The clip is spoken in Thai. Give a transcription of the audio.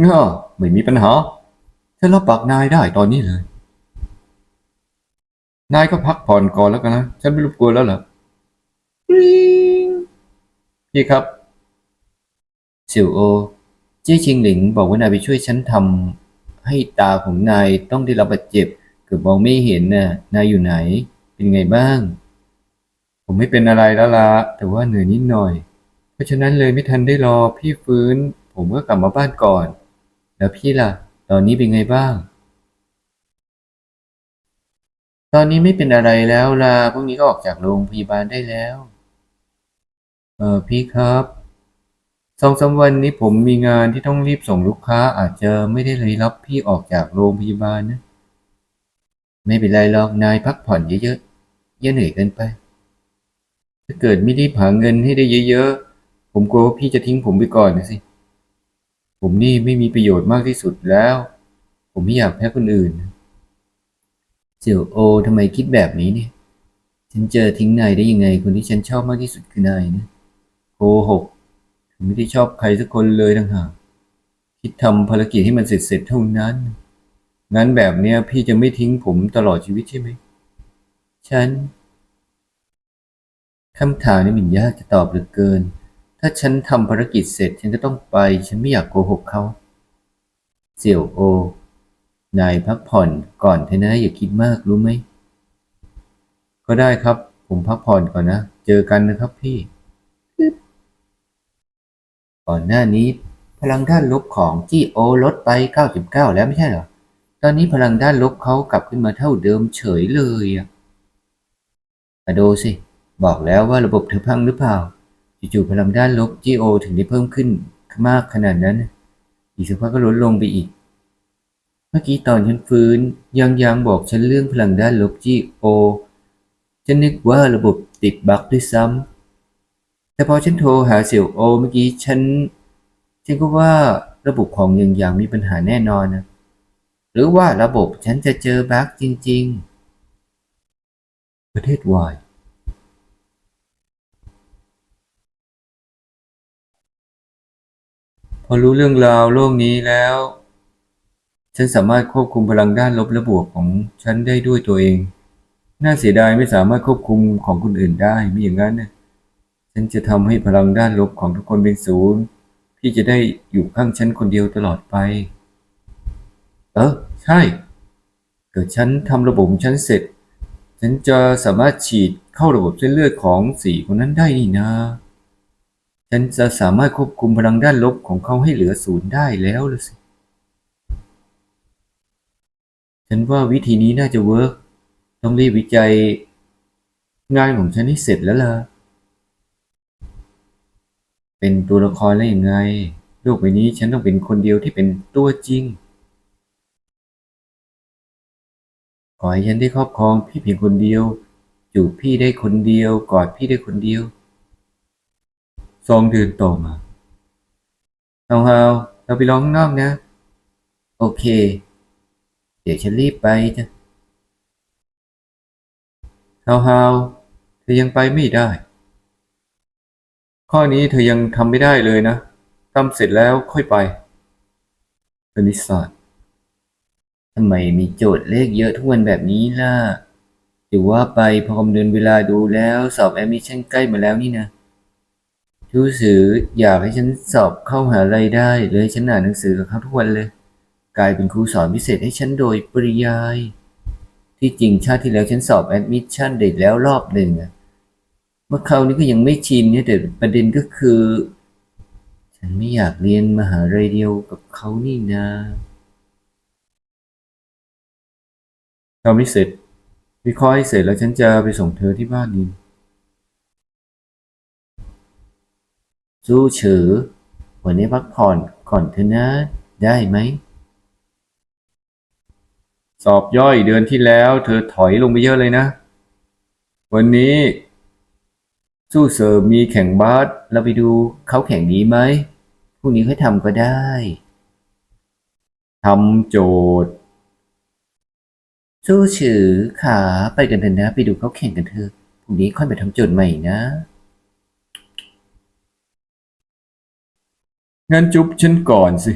เงอไม่มีปัญหา ฉันรับปากนายได้ตอนนี้เลย นายก็พักผ่อนก่อนแล้วกันนะ ฉันไม่รบกวนแล้วเหรอพี่ครับเสี่ยวโอ เจ้ชิงหลิงบอกว่านายไปช่วยฉันทำให้ตาของนายต้องได้รับบาดเจ็บ เกือบมองไม่เห็นน่ะ นายอยู่ไหน เป็นไงบ้าง ผมไม่เป็นอะไรแล้วละแต่ว่าเหนื่อยนิดหน่อย เพราะฉะนั้นเลยไม่ทันได้รอพี่ฟื้น ผมก็กลับมาบ้านก่อน แล้วพี่ล่ะ ตอนนี้เป็นไงบ้าง ตอนนี้ไม่เป็นอะไรแล้วล่ะพรุ่งนี้ก็ออกจากโรงพยาบาลได้แล้ว เออพี่ครับสองสามวันนี้ผมมีงานที่ต้องรีบส่งลูกค้าอาจจะไม่ได้เลยรับพี่ออกจากโรงพยาบาลนะ ไม่เป็นไรหรอกนายพักผ่อนเยอะๆอย่าเหนื่อยเกินไป ถ้าเกิดไม่รีบหาเงินให้ได้เยอะๆผมกลัวว่าพี่จะทิ้งผมไปก่อนนะสิ ผมนี่ไม่มีประโยชน์มากที่สุดแล้ว ผมไม่อยากแพ้คนอื่น เสี่ยวโอทำไมคิดแบบนี้เนี่ย ฉันเจอทิ้งนายได้ยังไง คนที่ฉันชอบมากที่สุดคือนายนะโกหกฉันไม่ได้ชอบใครสักคนเลยทั้งหากคิดทำภารกิจให้มันเสร็จๆเท่านั้น งั้นแบบเนี้ยพี่จะไม่ทิ้งผมตลอดชีวิตใช่ไหม ฉันคำถามนี้มันยากจะตอบเหลือเกิน ถ้าฉันทำภารกิจเสร็จฉันก็ต้องไป ฉันไม่อยากโกหกเขาเสี่ยวโอ นายพักผ่อนก่อนเถอะนะอย่าคิดมากรู้ไหม ก็ได้ครับ ผมพักผ่อนก่อนนะ เจอกันนะครับพี่ ก่อนหน้านี้ พลังด้านลบของจีโอลดไป 99 แล้วไม่ใช่เหรอ ตอนนี้พลังด้านลบเขากลับขึ้นมาเท่าเดิมเฉยเลยอะมาดูสิ บอกแล้วว่าระบบเธอพังหรือเปล่า จู่ๆพลังด้านลบจีโอถึงได้เพิ่มขึ้นมากขนาดนั้น อีกสักพักก็ลดลงไปอีก เมื่อกี้ตอนฉันฟื้น ยังยังบอกฉันเรื่องพลังด้านลบจีโอฉันนึกว่าระบบติดบั๊กด้วยซ้ำ แต่พอฉันโทรหาเสี่ยวโอเมื่อกี้ฉัน ฉันก็ว่าระบบของยังยังมีปัญหาแน่นอนนะ หรือว่าระบบฉันจะเจอบั๊กจริง ๆ ประเทศวาย อรู้เรื่องราวโลกนี้แล้ว ฉันสามารถควบคุมพลังด้านลบและบวกของฉันได้ด้วยตัวเอง น่าเสียดายไม่สามารถควบคุมของคนอื่นได้ไม่อย่างนั้นนะฉันจะทำให้พลังด้านลบของทุกคนเป็นศูนย์พี่จะได้อยู่ข้างฉันคนเดียวตลอดไป เออใช่ เกิดฉันทำระบบฉันเสร็จ ฉันจะสามารถฉีดเข้าระบบเส้นเลือดของสี่คนนั้นได้นี่นะ ฉันจะสามารถควบคุมพลังด้านลบของเขาให้เหลือศูนย์ได้แล้วละสิ ฉันว่าวิธีนี้น่าจะเวิร์กต้องรีบวิจัย งานของฉันให้เสร็จแล้วล่ะ เป็นตัวละครแล้วยังไง โลกใบนี้ฉันต้องเป็นคนเดียวที่เป็นตัวจริง ขอให้ฉันได้ครอบครองพี่เพียงคนเดียว จูบพี่ได้คนเดียว กอดพี่ได้คนเดียว สองเดือนต่อมาเอาเฮาเราไปร้องข้างนอกนะ โอเค เดี๋ยวฉันรีบไปจ้ะเฮาเฮาเธอยังไปไม่ได้ ข้อนี้เธอยังทำไม่ได้เลยนะทำเสร็จแล้วค่อยไปคณิตศาสตร์ทำไมมีโจทย์เลขเยอะทุกวันแบบนี้ล่ะหรือว่าไปพอคำนวณเวลาดูแล้วสอบแอมิชชั่นใกล้มาแล้วนี่นะ รู้สึกอยากให้ฉันสอบเข้าหาลัยได้เลยฉันอ่านหนังสือกับเขาทุกวันเลย กลายเป็นครูสอนพิเศษให้ฉันโดยปริยาย ที่จริงชาติที่แล้วฉันสอบแอดมิชชั่นได้แล้วรอบหนึ่งอะเมื่อคราวนี้ก็ยังไม่ชินเนี่ยแต่ประเด็นก็คือ ฉันไม่อยากเรียนมหาลัยเดียวกับเขานี่นะทำไม่เสร็จวิเคราะห์ให้เสร็จแล้วฉันจะไปส่งเธอที่บ้านนิน สู้เฉอวันนี้พักผ่อนก่อนเถอะนะ ได้ไหม สอบย่อยเดือนที่แล้ว เธอถอยลงไปเยอะเลยนะ วันนี้สู้เสริมมีแข่งบาสเราไปดูเขาแข่งดีไหมพรุ่งนี้ค่อยทำก็ได้ทำโจทย์สู้ฉือขาไปกันเถอะนะ ไปดูเขาแข่งกันเถอะพรุ่งนี้ค่อยไปทำโจทย์ใหม่นะ งั้นจุ๊บฉันก่อนสิ